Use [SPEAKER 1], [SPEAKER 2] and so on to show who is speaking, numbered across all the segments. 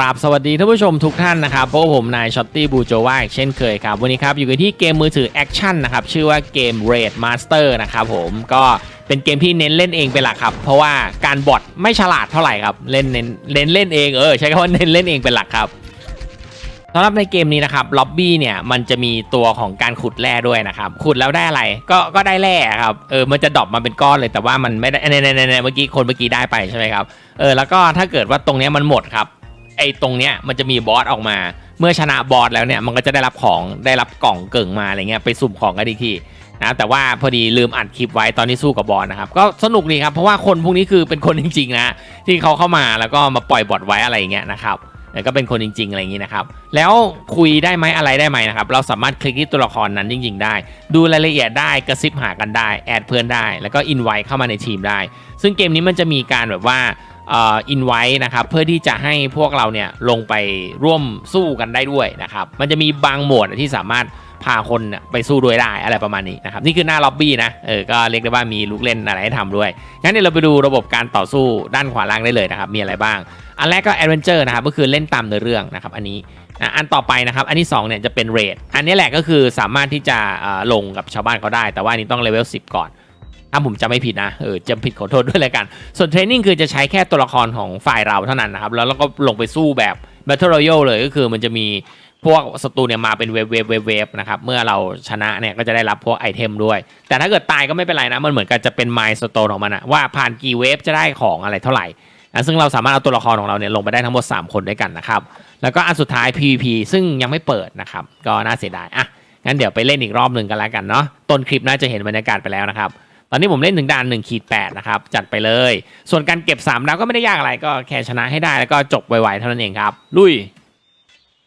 [SPEAKER 1] รับสวัสดีท่านผู้ชมทุกท่านนะครับพบกับผมนายช็อตตี้บูโจว่าอีกเช่นเคยครับ วันนี้ครับอยู่กันที่เกมมือถือแอคชั่นนะครับ ชื่อว่าเกม Raid Master นะครับผมก็เป็นเกมที่เน้นเล่นเองเป็นหลักครับ เพราะว่าการบอทไม่ฉลาดเท่าไหร่ครับเล่นเน้นเล่นเล่นเองเออใช้คำว่าเน้นเล่นเองเป็นหลักครับสำหรับในเกมนี้นะครับล็อบบี้เนี่ยมันจะมีตัวของการขุดแร่ด้วยนะครับขุดแล้วได้อะไรก็ก็ได้แร่ครับเออมันจะดรอปมาเป็นก้อนเลยแต่ว่ามันไม่ได้ในในในเมื่อกี้คนเมื่อกี้ได้ไปใช่ไหมครับเออแล้วก็ถ้าเกิดว่าตรงนี้มันหมดครับ ไอ้ตรงเนี้ยมันจะมีบอสออกมา เมื่อชนะบอสแล้วเนี่ยมันก็จะได้รับของได้รับกล่องเกิ่งมาอะไรเงี้ยไปสุ่มของกันอีกทีนะแต่ว่าพอดีลืมอัดคลิปไว้ตอนที่สู้กับบอสนะครับก็สนุกดีครับเพราะว่าคนพวกนี้คือเป็นคนจริงๆนะที่เขาเข้ามาแล้วก็มาปล่อยบอทไว้อะไรอย่างเงี้ยนะครับก็เป็นคนจริง ๆ อะไรอย่างงี้นะครับ แล้วคุยได้ไหมอะไรได้ไหมนะครับ เราสามารถคลิกที่ตัวละครนั้นจริง ๆ ได้ ดูรายละเอียดได้กระซิบหากันได้ แอดเพื่อนได้ แล้วก็อินไว้เข้ามาในทีมได้ ซึ่งเกมนี้มันจะมีการแบบว่า อินไว้นะครับเพื่อที่จะให้พวกเราเนี่ยลงไปร่วมสู้กันได้ด้วยนะครับมันจะมีบางหมวดที่สามารถพาคนเนี่ยไปสู้ด้วยได้อะไรประมาณนี้นะครับนี่คือหน้าล็อบบี้นะเออก็เรียกได้ว่ามีลูกเล่นอะไรให้ทำด้วย งั้นเดี๋ยวเราไปดูระบบการต่อสู้ด้านขวาล่างได้เลยนะครับมีอะไรบ้าง อันแรกก็แอดเวนเจอร์นะครับก็คือเล่นตามเนื้อเรื่องนะครับอันนี้อันต่อไปนะครับอันที่2เนี่ยจะเป็นเรดอันนี้แหละก็คือสามารถที่จะลงกับชาวบ้านเขาได้ แต่ว่านนี้ต้องเลเวล10 ก่อน ถ้าผมจำไม่ผิดนะ เออจำผิดขอโทษด้วยเลยกัน ส่วนเทรนนิ่งคือจะใช้แค่ตัวละครของฝ่ายเราเท่านั้นนะครับ แล้วเราก็ลงไปสู้แบบ Battle Royale เลยก็คือมันจะมีพวกศัตรูเนี่ยมาเป็นเวฟเวฟเวฟเวฟนะครับ เมื่อเราชนะเนี่ยก็จะได้รับพวกไอเทมด้วย แต่ถ้าเกิดตายก็ไม่เป็นไรนะ มันเหมือนกับจะเป็นไมล์สโตนของมันนะว่าผ่านกี่เวฟจะได้ของอะไรเท่าไหร่นะซึ่งเราสามารถเอาตัวละครของเราเนี่ยลงไปได้ทั้งหมด 3 คนด้วยกันนะครับ แล้วก็อันสุดท้าย PVP ซึ่งยังไม่เปิดนะครับ ก็น่าเสียดาย อะ งั้นเดี๋ยวไปเล่นอีกรอบหนึ่งกันแล้วกันเนาะ ต้นคลิปน่าจะเห็นบรรยากาศไปแล้วนะครับ อนนี้ผมเล่นถึงด่าน1ขีด8นะครับ จัดไปเลย ส่วนการเก็บ3ดาวก็ไม่ได้ยากอะไรก็แค่ชนะให้ได้แล้วก็จบไวๆเท่านั้นเองครับ ลุย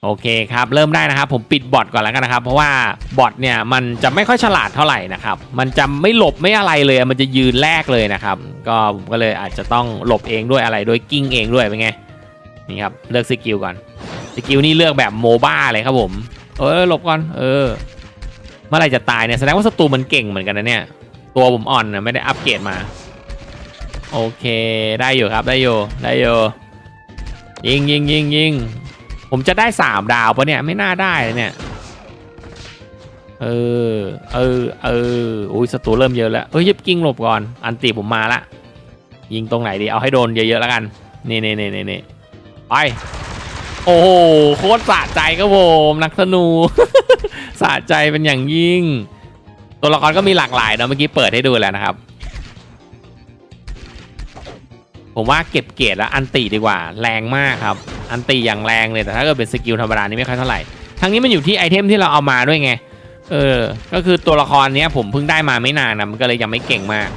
[SPEAKER 1] โอเคครับ เริ่มได้นะครับ ผมปิดบอทก่อนแล้วกันนะครับ เพราะว่าบอทเนี่ยมันจะไม่ค่อยฉลาดเท่าไหร่นะครับ มันจะไม่หลบไม่อะไรเลย มันจะยืนแรกเลยนะครับ ก็ผมก็เลยอาจจะต้องหลบเองด้วยอะไรด้วยกิ้งเองด้วยเป็นไง นี่ครับ เลือกสกิลก่อน สกิลนี่เลือกแบบโมบ้าเลยครับผม เออหลบก่อน เออ เมื่อไรจะตายเนี่ยแสดงว่าศัตรูมันเก่งเหมือนกันนะเนี่ย ตัวผมอ่อนนะไม่ได้อัปเกรดมา โอเคได้อยู่ครับได้อยู่ได้อยู่ยิงยิงยิงยิงผมจะได้สามดาวปะเนี่ยไม่น่าได้เลยเนี่ยเออเออเอออุ้ยศัตรูเริ่มเยอะแล้วเอ้ยยิบกิ้งหลบก่อน อันตีผมมาละยิงตรงไหนดีเอาให้โดนเยอะๆแล้วกันนี่นี่นี่นี่นี่ไปโอ้โหโคตรสะใจครับผมนักธนูสะใจเป็นอย่างยิ่ง ตัวละครก็มีหลากหลายเนอะเมื่อกี้เปิดให้ดูแล้วนะครับ ผมว่าเก็บเกรดแล้วอันติดีกว่า แรงมากครับ อันติอย่างแรงเลยแต่ถ้าเกิดเป็นสกิลธรรมดานี่ไม่ค่อยเท่าไหร่ทั้งนี้มันอยู่ที่ไอเทมที่เราเอามาด้วยไงเออ ก็คือตัวละครเนี้ยผมเพิ่งได้มาไม่นานนะมันก็เลยยังไม่เก่งมาก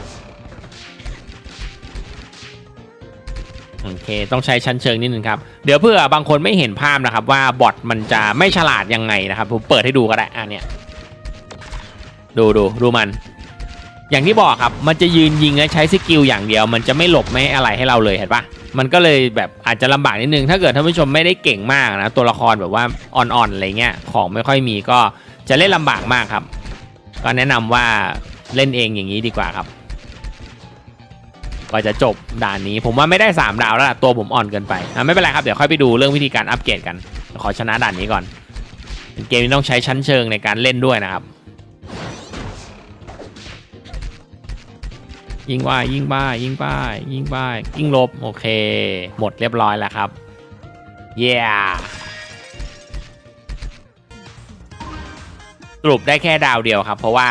[SPEAKER 1] โอเค ต้องใช้ชั้นเชิงนิดนึงครับ เดี๋ยวเพื่อบางคนไม่เห็นภาพนะครับว่าบอทมันจะไม่ฉลาดยังไงนะครับ ผมเปิดให้ดูก็ได้อะเนี่ย ดูดูดูมัน อย่างที่บอกครับ มันจะยืนยิงและใช้สกิลอย่างเดียว มันจะไม่หลบไม่อะไรให้เราเลยเห็นปะมันก็เลยแบบอาจจะลำบากนิดนึง ถ้าเกิดท่านผู้ชมไม่ได้เก่งมากนะ ตัวละครแบบว่าอ่อนๆอะไรเงี้ย ของไม่ค่อยมีก็จะเล่นลำบากมากครับ ก็แนะนำว่าเล่นเองอย่างนี้ดีกว่าครับก็จะจบด่านนี้ ผมว่าไม่ได้ 3 ดาวแล้วล่ะตัวผมอ่อนเกินไปอะไม่เป็นไรครับ เดี๋ยวค่อยไปดูเรื่องวิธีการอัปเกรดกัน ขอชนะด่านนี้ก่อนเกมนี้ต้องใช้ชั้นเชิงในการเล่นด้วยนะครับ ยิงว่ายิงบ้ายิงบ้ายิงบ้ายิงลบ โอเค หมดเรียบร้อยแล้วครับ เย้สรุปได้แค่ดาวเดียวครับ เพราะว่า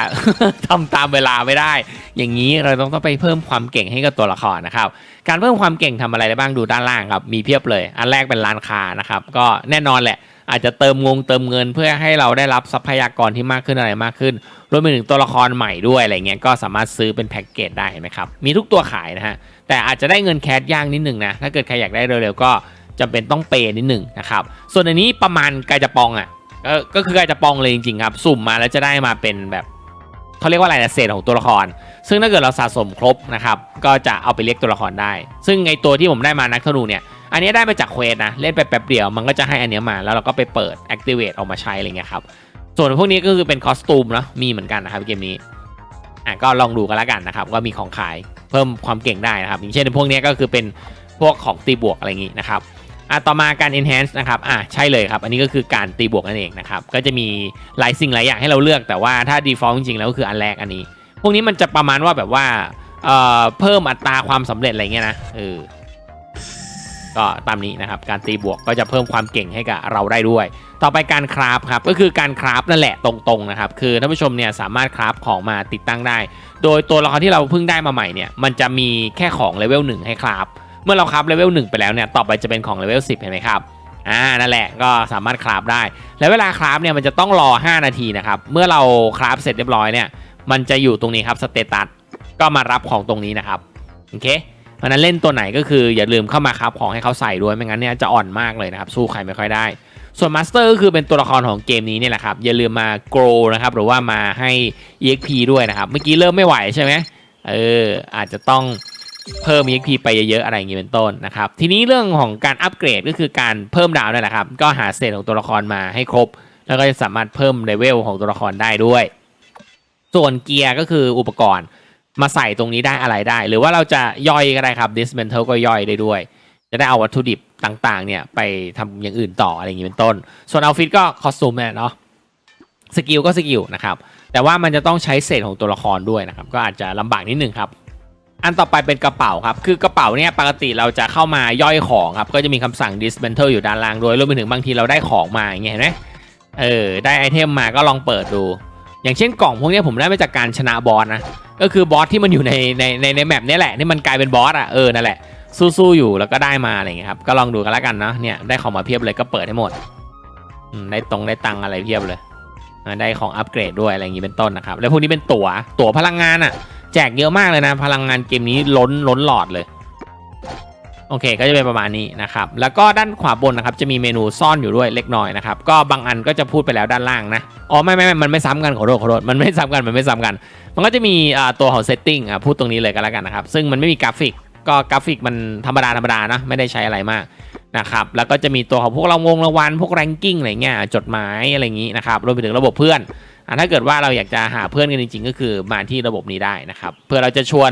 [SPEAKER 1] ทำตามเวลาไม่ได้ อย่างนี้เราต้องต้องไปเพิ่มความเก่งให้กับตัวละครนะครับ การเพิ่มความเก่งทำอะไรได้บ้างดูด้านล่างครับ มีเพียบเลย อันแรกเป็นร้านค้านะครับ ก็แน่นอนแหละ อาจจะเติมงงเติมเงิน เพื่อให้เราได้รับทรัพยากรที่มากขึ้นอะไรมากขึ้นรวมไปถึงตัวละครใหม่ด้วยอะไรเงี้ยก็สามารถซื้อเป็นแพ็กเกจได้เห็นไหมครับมีทุกตัวขายนะฮะแต่อาจจะได้เงินแคสย่างนิดหนึ่งนะถ้าเกิดใครอยากได้เร็วๆก็จำเป็นต้องเปย์นิดหนึ่งนะครับส่วนอันนี้ประมาณกายจะปองอะก็ก็คือกายจะปองเลยจริงๆครับสุ่มมาแล้วจะได้มาเป็นแบบเขาเรียกว่าอะไรนะเศษของตัวละคร ซึ่งถ้าเกิดเราสะสมครบนะครับก็จะเอาไปเรียกตัวละครได้ ซึ่งไอตัวที่ผมได้มานักธนูเนี่ย อันนี้ได้มาจากเควสนะ เล่นไปแป๊บเดียวมันก็จะให้อันเนี้ยมาแล้วเราก็ไปเปิด activate ออกมาใช้อะไรเงี้ยครับ ส่วนพวกนี้ก็คือเป็นคอสตูมเนาะมีเหมือนกันนะครับเกมนี้อะก็ลองดูกันแล้วกันนะครับว่ามีของขายเพิ่มความเก่งได้นะครับอย่างเช่นพวกนี้ก็คือเป็นพวกของตีบวกอะไรอย่างงี้นะครับอะต่อมาการ enhance นะครับอะใช่เลยครับ อันนี้ก็คือการตีบวกนั่นเองนะครับก็จะมีหลายสิ่งหลายอย่างให้เราเลือก แต่ว่าถ้า default จริงๆแล้วก็คืออันแรกอันนี้ พวกนี้มันจะประมาณว่าแบบว่าเอ่อเพิ่มอัตราความสำเร็จอะไรเงี้ยนะเออ ก็ตามนี้นะครับการตีบวกก็จะเพิ่มความเก่งให้กับเราได้ด้วย ต่อไปการคราฟครับก็คือการคราฟนั่นแหละตรงๆนะครับคือท่านผู้ชมเนี่ยสามารถคราฟของมาติดตั้งได้ โดยตัวละครที่เราเพิ่งได้มาใหม่เนี่ยมันจะมีแค่ของเลเวล1ให้คราฟเมื่อเราคราฟเลเวล1ไปแล้วเนี่ยต่อไปจะเป็นของเลเวล10เห็นไหมครับอ่านั่นแหละก็สามารถคราฟได้ แล้วเวลาคราฟเนี่ยมันจะต้องรอ 5 นาทีนะครับเมื่อเราคราฟเสร็จเรียบร้อยเนี่ยมันจะอยู่ตรงนี้ครับสเตตัสก็มารับของตรงนี้นะครับโอเค เพราะนั้นเล่นตัวไหนก็คืออย่าลืมเข้ามาครับของให้เขาใส่ด้วยไม่งั้นเนี่ยจะอ่อนมากเลยนะครับสู้ใครไม่ค่อยได้ ส่วนมาสเตอร์ก็คือเป็นตัวละครของเกมนี้เนี่ยแหละครับอย่าลืมมา grow นะครับหรือว่ามาให้ exp ด้วยนะครับเมื่อกี้เริ่มไม่ไหวใช่ไหมเอออาจจะต้องเพิ่ม exp ไปเยอะๆอะไรอย่างนี้เป็นต้นนะครับทีนี้เรื่องของการอัปเกรดก็คือการเพิ่มดาวนั่นแหละครับก็หาเศษของตัวละครมาให้ครบ แล้วก็จะสามารถเพิ่มเลเวลของตัวละครได้ด้วย ส่วนเกียร์ก็คืออุปกรณ์ มาใส่ตรงนี้ได้อะไรได้ หรือว่าเราจะย่อยก็ได้ครับ dismantle ก็ย่อยได้ด้วย จะได้เอาวัตถุดิบต่างๆ เนี่ยไปทำอย่างอื่นต่ออะไรอย่างนี้เป็นต้น ส่วนเอาฟิตก็คอสตูมเนี่ยเนาะสกิลก็สกิลนะครับ แต่ว่ามันจะต้องใช้เศษของตัวละครด้วยนะครับ ก็อาจจะลำบากนิดนึงครับอันต่อไปเป็นกระเป๋าครับ คือกระเป๋าเนี่ยปกติเราจะเข้ามาย่อยของครับ ก็จะมีคำสั่ง dismantle อยู่ด้านล่างด้วยรวมไปถึงบางทีเราได้ของมาอย่างเงี้ยเห็นไหมเออ ได้ไอเทมมาก็ลองเปิดดู อย่างเช่นกล่องพวกนี้ผมได้มาจากการชนะบอสนะ ก็คือบอสที่มันอยู่ในในในในแมปนี้แหละที่มันกลายเป็นบอสอะเออนั่นแหละสู้ๆอยู่แล้วก็ได้มาอะไรเงี้ยครับก็ลองดูกันแล้วกันเนาะเนี่ยได้ของมาเพียบเลยก็เปิดให้หมดได้ตรงได้ตังอะไรเพียบเลยได้ของอัปเกรดด้วยอะไรอย่างนี้เป็นต้นนะครับแล้วพวกนี้เป็นตั๋วตั๋วพลังงานอะ แจกเยอะมากเลยนะ พลังงานเกมนี้ล้นล้นหลอดเลย โอเคก็จะเป็นประมาณนี้นะครับ แล้วก็ด้านขวาบนนะครับจะมีเมนูซ่อนอยู่ด้วยเล็กน้อยนะครับ ก็บางอันก็จะพูดไปแล้วด้านล่างนะ อ๋อไม่ไม่ไม่มันไม่ซ้ำกันขอโทษขอโทษมันไม่ซ้ำกันมันไม่ซ้ำกัน มันก็จะมีตัวของ setting อะพูดตรงนี้เลยก็แล้วกันนะครับ ซึ่งมันไม่มีกราฟิก ก็กราฟิกมันธรรมดาธรรมดานะไม่ได้ใช้อะไรมากนะครับ แล้วก็จะมีตัวของพวกรางวงรางวัลพวก ranking อะไรเงี้ยจดหมายอะไรอย่างงี้นะครับรวมไปถึงระบบเพื่อนอะถ้าเกิดว่าเราอยากจะหาเพื่อนกันจริงๆ ก็คือมาที่ระบบนี้ได้นะครับเพื่อเราจะชวน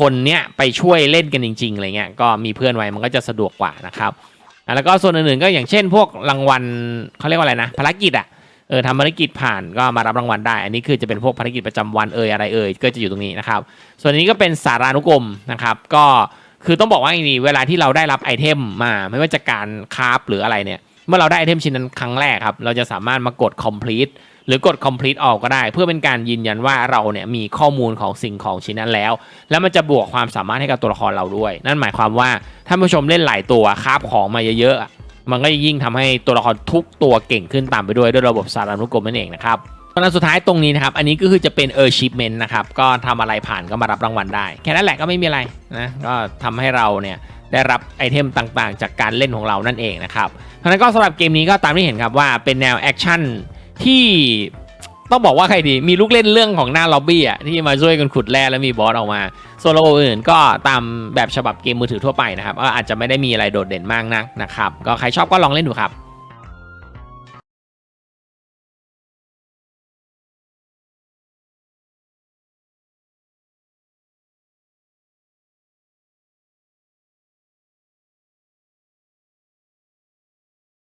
[SPEAKER 1] คนเนี้ยไปช่วยเล่นกันจริงๆอะไรเงี้ยก็มีเพื่อนไว้มันก็จะสะดวกกว่านะครับแล้วก็ส่วนอื่นๆก็อย่างเช่น พวกรางวัลเขาเรียกว่าอะไรนะภารกิจอะเออทำภารกิจผ่านก็มารับรางวัลได้ อันนี้คือจะเป็นพวกภารกิจประจำวันเอ่ยอะไรเอ่ยก็จะอยู่ตรงนี้นะครับ ส่วนนนี้ก็เป็นสารานุกรมนะครับก็คือต้องบอกว่าอย่างนี้เวลาที่เราได้รับไอเทมมาไม่ว่าจะการคราฟหรืออะไรเนี่ยเมื่อเราได้ไอเทมชิ้นนั้นครั้งแรกครับเราจะสามารถมากด complete หรือกด complete ออกก็ได้ เพื่อเป็นการยืนยันว่าเราเนี่ยมีข้อมูลของสิ่งของชิ้นนั้นแล้ว แล้วมันจะบวกความสามารถให้กับตัวละครเราด้วย นั่นหมายความว่าถ้าผู้ชมเล่นหลายตัวคราฟของมาเยอะๆมันก็ยิ่งทำให้ตัวละครทุกตัวเก่งขึ้นตามไปด้วยด้วยระบบสารานุกรมนั่นเองนะครับตอนสุดท้ายตรงนี้นะครับ อันนี้ก็คือจะเป็น achievement นะครับ ก็ทำอะไรผ่านก็มารับรางวัลได้ แค่นั้นแหละก็ไม่มีอะไรนะ ก็ทำให้เราเนี่ยได้รับไอเทมต่างๆ จากการเล่นของเรานั่นเองนะครับเพราะฉะนั้นก็สำหรับเกมนี้ก็ตามที่เห็นครับว่าเป็นแนวแอคชั่น ที่ต้องบอกว่าใครดี มีลูกเล่นเรื่องของหน้าล็อบบี้อะที่มาช่วยกันขุดแร่แล้วมีบอสออกมา โซโลอื่นก็ตามแบบฉบับเกมมือถือทั่วไปนะครับก็อาจจะไม่ได้มีอะไรโดดเด่นมากนักนะครับ ก็ใครชอบก็ลองเล่นดูครับ